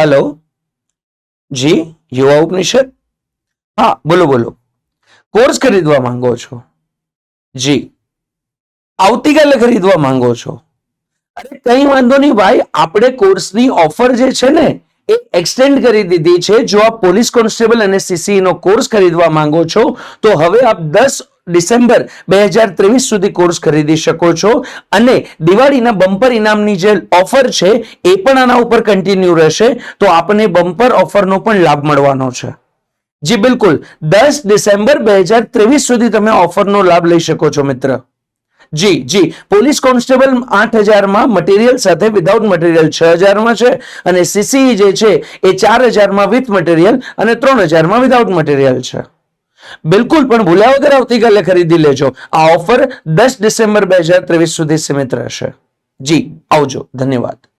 Hello જી, યુવા ઉપનિષદ? હા, બોલો બોલો. કોર્સ ખરીદવા માંગો છો? જી. આવતીકાલે ખરીદવા માંગો છો? અરે, કઈ વાંધો નહીં ભાઈ. આપણે કોર્સની ઓફર જે છે ને, એ એક્સટેન્ડ કરી દીધી છે. જો આપ પોલીસ કોન્સ્ટેબલ અને સીસી નો કોર્સ ખરીદવા માંગો છો, તો હવે આપ દસ ડિસેમ્બર બે હજાર ત્રેવીસ સુધી કોર્સ ખરીદી શકો છો. અને દિવાળીના બમ્પર ઇનામની જે ઓફર છે, એ પણ આના ઉપર કન્ટિન્યુ રહેશે. તો આપને બમ્પર ઓફરનો પણ લાભ મળવાનો છે. જી, બિલકુલ. દસ ડિસેમ્બર બે હજાર ત્રેવીસ સુધી તમે ઓફરનો લાભ લઈ શકો છો, મિત્ર. જી જી. પોલીસ કોન્સ્ટેબલ આઠ હજારમાં મટીરિયલ સાથે વિધાઉટ મટીરિયલ છ હજારમાં છે. અને સીસી જે છે, એ ચાર હજારમાં વિથ મટીરિયલ અને ત્રણ હજારમાં વિધાઉટ મટીરિયલ છે. બિલકુલ, પણ ભૂલ્યા વગર આવતીકાલે ખરીદી લેજો. આ ઓફર દસ ડિસેમ્બર બે હજાર ત્રેવીસ સુધી સીમિત રહેશે. જી, આવજો. ધન્યવાદ.